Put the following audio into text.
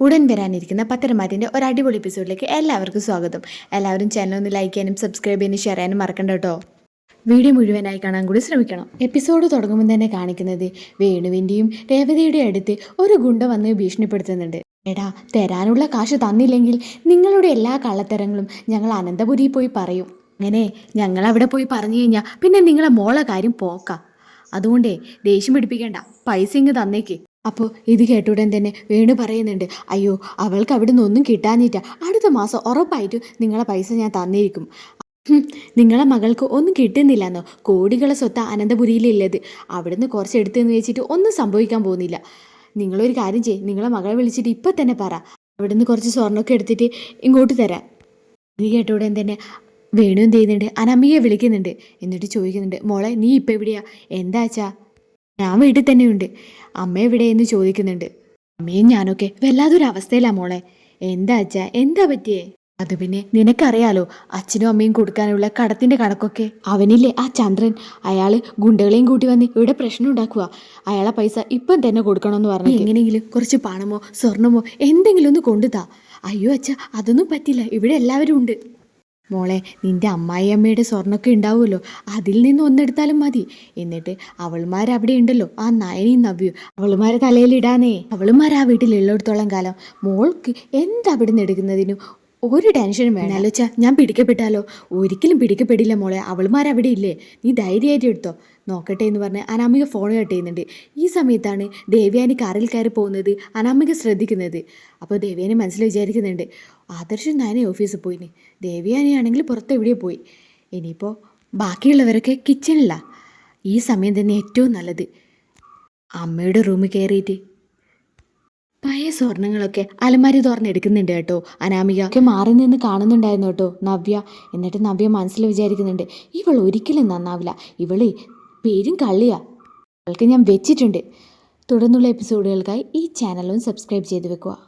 ഉടൻ വരാനിരിക്കുന്ന പത്തരമാറ്റിന്റെ ഒരു അടിപൊളി എപ്പിസോഡിലേക്ക് എല്ലാവർക്കും സ്വാഗതം. എല്ലാവരും ചാനൽ ഒന്ന് ലൈക്ക് ചെയ്യാനും സബ്സ്ക്രൈബ് ചെയ്യാനും ഷെയർ ചെയ്യാനും മറക്കണ്ട കേട്ടോ. വീഡിയോ മുഴുവനായി കാണാൻ കൂടി ശ്രമിക്കണം. എപ്പിസോഡ് തുടങ്ങുമ്പോൾ തന്നെ കാണിക്കുന്നത് വേണുവിന്റെയും രേവതിയുടെ അടുത്ത് ഒരു ഗുണ്ട വന്ന് ഭീഷണിപ്പെടുത്തുന്നുണ്ട്. എടാ തരാനുള്ള കാശ് തന്നില്ലെങ്കിൽ നിങ്ങളുടെ എല്ലാ കള്ളത്തരങ്ങളും ഞങ്ങൾ അനന്തപുരിയിൽ പോയി പറയും. അങ്ങനെ ഞങ്ങൾ അവിടെ പോയി പറഞ്ഞു കഴിഞ്ഞാൽ പിന്നെ നിങ്ങളെ മോളെ കാര്യം പോക്കാം. അതുകൊണ്ടേ ദേഷ്യം പിടിപ്പിക്കേണ്ട. പൈസ ഇങ്ങ് തന്നേക്ക്. അപ്പോൾ ഇത് കേട്ടുടൻ തന്നെ വേണു പറയുന്നുണ്ട് അയ്യോ അവൾക്ക് അവിടെ നിന്നൊന്നും കിട്ടാഞ്ഞിട്ട. അടുത്ത മാസം ഉറപ്പായിട്ടും നിങ്ങളെ പൈസ ഞാൻ തന്നിരിക്കും നിങ്ങളെ മകൾക്ക് ഒന്നും കിട്ടുന്നില്ലെന്നോ? കോടികളെ സ്വത്ത് അനന്തപുരിയിലുള്ളത്. അവിടുന്ന് കുറച്ച് എടുത്തെന്ന് വെച്ചിട്ട് ഒന്നും സംഭവിക്കാൻ പോകുന്നില്ല. നിങ്ങളൊരു കാര്യം ചെയ്യ് നിങ്ങളെ മകളെ വിളിച്ചിട്ട് ഇപ്പം തന്നെ പറ. അവിടുന്ന് കുറച്ച് സ്വർണമൊക്കെ എടുത്തിട്ട് ഇങ്ങോട്ട് തരാം. ഇത് കേട്ടോടെ തന്നെ വേണു എന്ത് ചെയ്യുന്നുണ്ട്? അനമ്മയെ വിളിക്കുന്നുണ്ട്. എന്നിട്ട് ചോദിക്കുന്നുണ്ട് മോളെ നീ ഇപ്പം എവിടെയാ? എന്താച്ചാ ഞാൻ വീട്ടിൽ തന്നെയുണ്ട്. അമ്മ എവിടെയെന്ന് ചോദിക്കുന്നുണ്ട്. അമ്മയും ഞാനൊക്കെ വല്ലാതൊരു അവസ്ഥയിലാ മോളെ. എന്താ അച്ഛ? എന്താ പറ്റിയേ? അത് പിന്നെ നിനക്കറിയാലോ അച്ഛനും അമ്മയും കൊടുക്കാനുള്ള കടത്തിന്റെ കണക്കൊക്കെ. അവനില്ലേ ആ ചന്ദ്രൻ. അയാൾ ഗുണ്ടകളെയും കൂട്ടി വന്ന് ഇവിടെ പ്രശ്നം ഉണ്ടാക്കുക അയാളെ പൈസ ഇപ്പം തന്നെ കൊടുക്കണമെന്ന് പറഞ്ഞു എങ്ങനെയെങ്കിലും കുറച്ച് പണമോ സ്വർണമോ എന്തെങ്കിലും ഒന്ന് കൊണ്ടുതാ. അയ്യോ അച്ഛ അതൊന്നും പറ്റില്ല. ഇവിടെ എല്ലാവരും ഉണ്ട്. മോളെ നിന്റെ അമ്മായിയമ്മയുടെ സ്വർണമൊക്കെ ഉണ്ടാവുമല്ലോ. അതിൽ നിന്ന് ഒന്നെടുത്താലും മതി. എന്നിട്ട് അവിടെ ഉണ്ടല്ലോ. ആ നയനി നവ്യു അവളുമാരെ തലയിലിടാനേ അവളുമാർ ആ വീട്ടിലുള്ളിടത്തോളം കാലം. മോൾക്ക് എന്താ അവിടെ നിന്ന് എടുക്കുന്നതിനും? ഒരു ടെൻഷനും വേണം ആലോചിച്ചാ ഞാൻ പിടിക്കപ്പെട്ടാലോ? ഒരിക്കലും പിടിക്കപ്പെടില്ല മോളെ. അവൾമാർ അവിടെ ഇല്ലേ നീ ധൈര്യമായിട്ട് എടുത്തോ. നോക്കട്ടെ എന്ന് പറഞ്ഞ് അനാമിക ഫോൺ കട്ട് ചെയ്യുന്നുണ്ട്. ഈ സമയത്താണ് ദേവ്യാനി കാറിൽ കയറി പോകുന്നത് അനാമിക ശ്രദ്ധിക്കുന്നത്. അപ്പോൾ ദേവ്യാനി മനസ്സിൽ വിചാരിക്കുന്നുണ്ട് ആദർശം ഞാനേ ഓഫീസിൽ പോയിന് ദേവ്യാനി ആണെങ്കിൽ പുറത്ത് എവിടെയോ പോയി. ഇനിയിപ്പോൾ ബാക്കിയുള്ളവരൊക്കെ കിച്ചണിലാണ് ഈ സമയം തന്നെ ഏറ്റവും നല്ലത്. അമ്മയുടെ റൂമിൽ കയറിയിട്ട് സ്വർണങ്ങളൊക്കെ അലമാരി തുറന്നെടുക്കുന്നുണ്ട് കേട്ടോ. അനാമിക ഒക്കെ മാറി നിന്ന് കാണുന്നുണ്ടായിരുന്നു കേട്ടോ. നവ്യ. എന്നിട്ട് നവ്യ മനസ്സിൽ വിചാരിക്കുന്നുണ്ട് ഇവൾ ഒരിക്കലും നന്നാവില്ല. ഇവളെ പേരും കള്ളിയാ. അവൾക്ക് ഞാൻ വെച്ചിട്ടുണ്ട്. തുടർന്നുള്ള എപ്പിസോഡുകൾക്കായി ഈ ചാനലും സബ്സ്ക്രൈബ് ചെയ്ത് വെക്കുക.